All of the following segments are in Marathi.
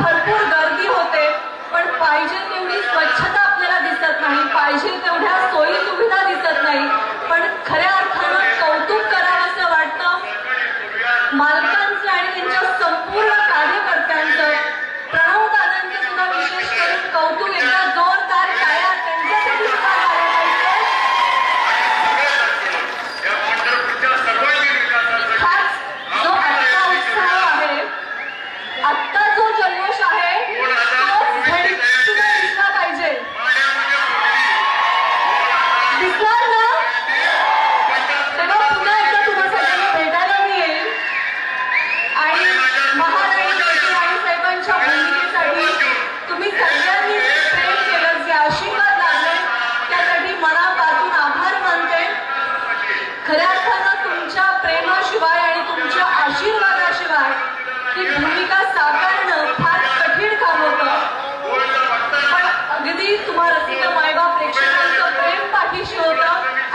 भरपूर गर्दी होते पण पाहिजे तेवढी स्वच्छता आपल्याला दिसत नाही पाहिजे तेवढ्या सोयी सुविधा दिसत नाही. पण खऱ्या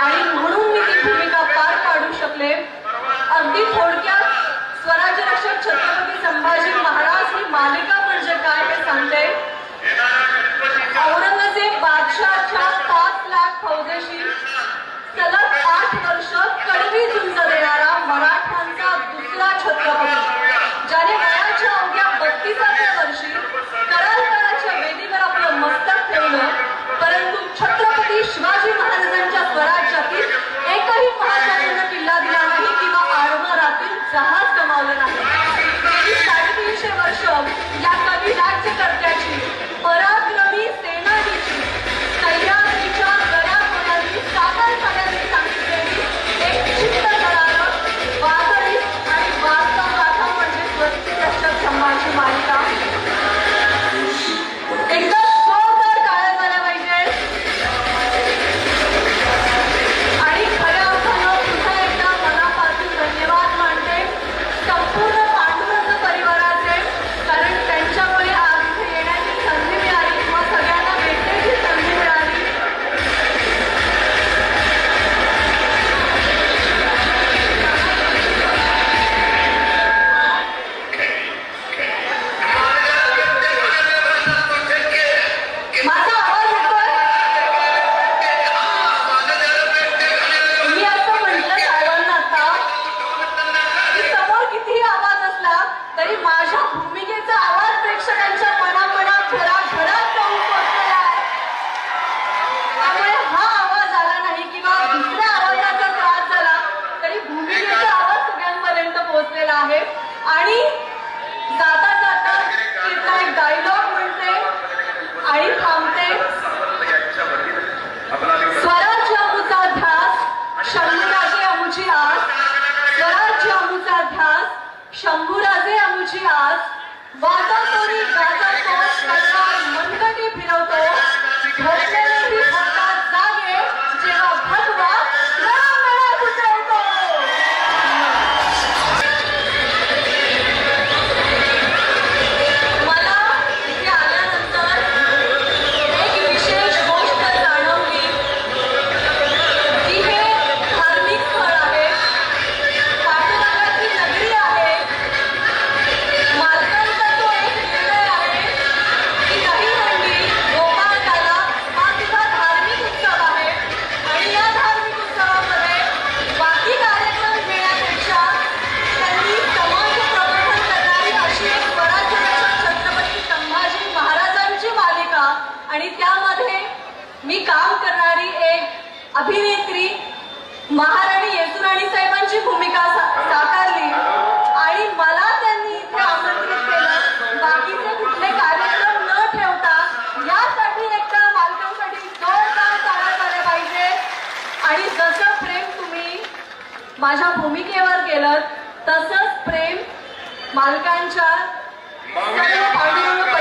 आणि म्हणून मी ती भूमिका पार पाडू शकले. अगदी थोडक्यात स्वराज्य रक्षक छत्रपती संभाजी महाराज ही मालिका म्हणजे काय हे सांगते. औरंगजेब बादशाहच्या पाच लाख फौजेशी सलग आठ वर्ष कडवी झुंज देणारा मराठ्यांचा दुसरा छत्रपती ज्याने काम करणारी एक अभिनेत्री महाराणी येसुराणी साहेबांची भूमिका साकारली. आणि मला त्यांनी इथे आमंत्रित केलं. बाकीचे कुठले कार्यक्रम न ठेवता यासाठी एकदा मालकांसाठी जोरदार टाळ्या झाल्या पाहिजे. आणि जसं प्रेम तुम्ही माझ्या भूमिकेवर केलं तसंच प्रेम मालकांच्या सर्व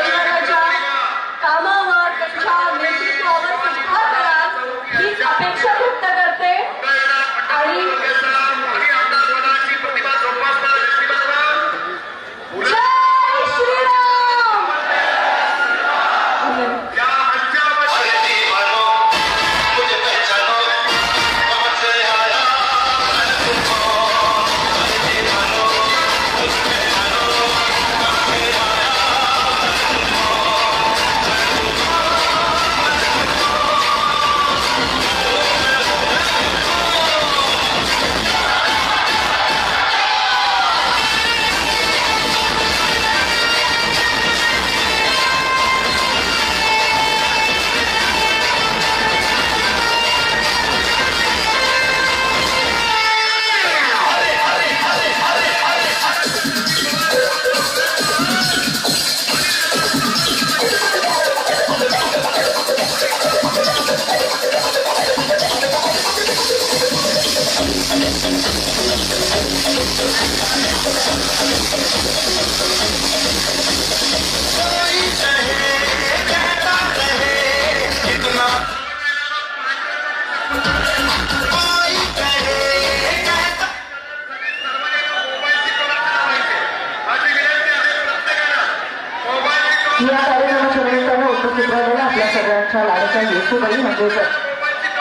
या कार्यक्रमाच्या निमित्तानं उपस्थित राहिलेल्या आपल्या सगळ्यांच्या लाडक्या येसूबाई म्हणजेच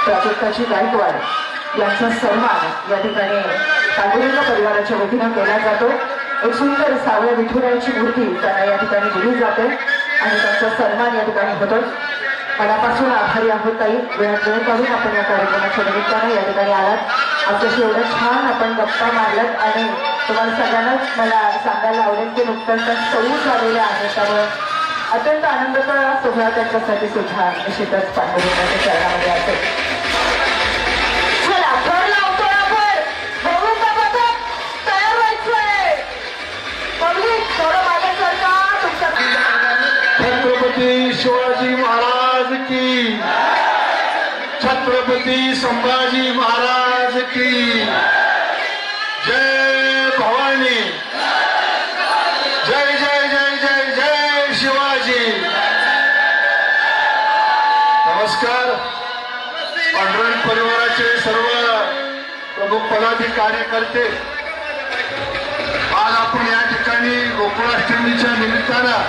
प्राजक्ताची गायकवाड यांचा सन्मान या ठिकाणी पांडुरंग परिवाराच्या वतीनं केला जातो. एक सुंदर सावळ्या विठुरायाची मूर्ती त्यांना या ठिकाणी दिली जाते आणि त्यांचा सन्मान या ठिकाणी होतो. मनापासून आभारी आहोत ताई. वेळात वेळ काढून आपण या कार्यक्रमाच्या निमित्तानं या ठिकाणी आलात. आमच्याशी एवढं छान आपण गप्पा मारलात आणि तुम्हाला सगळ्यांनाच मला सांगायला आवडेल की नुकतंच सौ झालेल्या आहेत त्यामुळे अत्यंत आनंदाचा सोहळा त्यांच्यासाठी सुद्धा निश्चितच पांडुरंगाच्या चरणामध्ये असेल. शिवाजी महाराज की. छत्रपती संभाजी नमस्कार. पांडुरंग परिवाराचे सर्व प्रमुख पदाधिकारी करते आज आपण या ठिकाणी गोकुळाष्टमीच्या निमित्तानं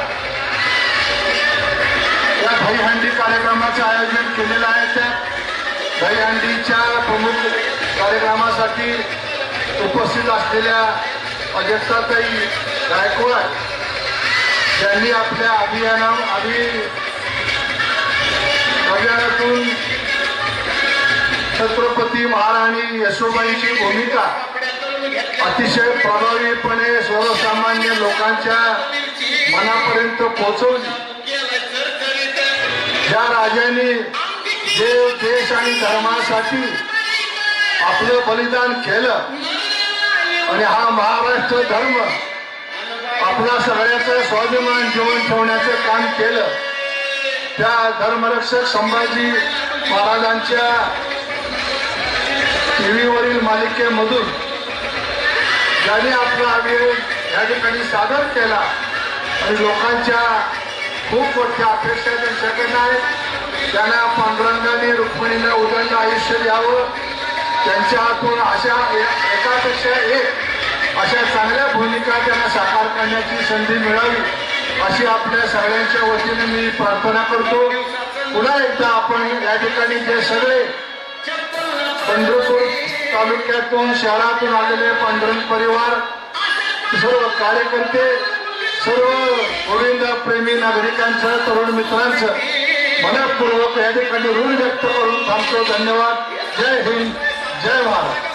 या दहीहंडी कार्यक्रमाचं आयोजन केलेलं आहे. त्या दहीहंडीच्या प्रमुख कार्यक्रमासाठी उपस्थित असलेल्या अध्यक्षाताई गायकवाड यांनी आपल्या अभियाना अभि अभियानातून छत्रपती महाराणी यशोबाईची भूमिका अतिशय प्रभावीपणे सर्वसामान्य लोकांच्या मनापर्यंत पोहोचवली. ज्या राजाने देव देश आणि धर्मासाठी आपलं बलिदान केलं आणि हा महाराष्ट्र धर्म आपला सगळ्याचं स्वाभिमान जीवन ठेवण्याचं काम केलं त्या धर्मरक्षक संभाजी महाराजांच्या टीव्हीवरील मालिकेमधून ज्याने आपला अभिनय या ठिकाणी सादर केला आणि लोकांच्या खूप मोठ्या अपेक्षा त्यांच्याकडनं आहेत. त्यांना पांडुरंगाने रुक्मिणीला उदंड आयुष्य द्यावं. त्यांच्या हातून अशा एकापेक्षा एक अशा चांगल्या भूमिका त्यांना साकार करण्याची संधी मिळावी. अशी आपल्या सगळ्यांच्या वतीने मी प्रार्थना करतो. पुन्हा एकदा आपण या ठिकाणी जे सगळे पंढरपूर तालुक्यातून शहरातून आलेले पांडुरंग परिवार सर्व कार्यकर्ते सर्व गोविंद प्रेमी नागरिकांचं तरुण मित्रांचं मनपूर्वक या ठिकाणी ऋण व्यक्त करून थांबतो. धन्यवाद. जय हिंद. जय महाराज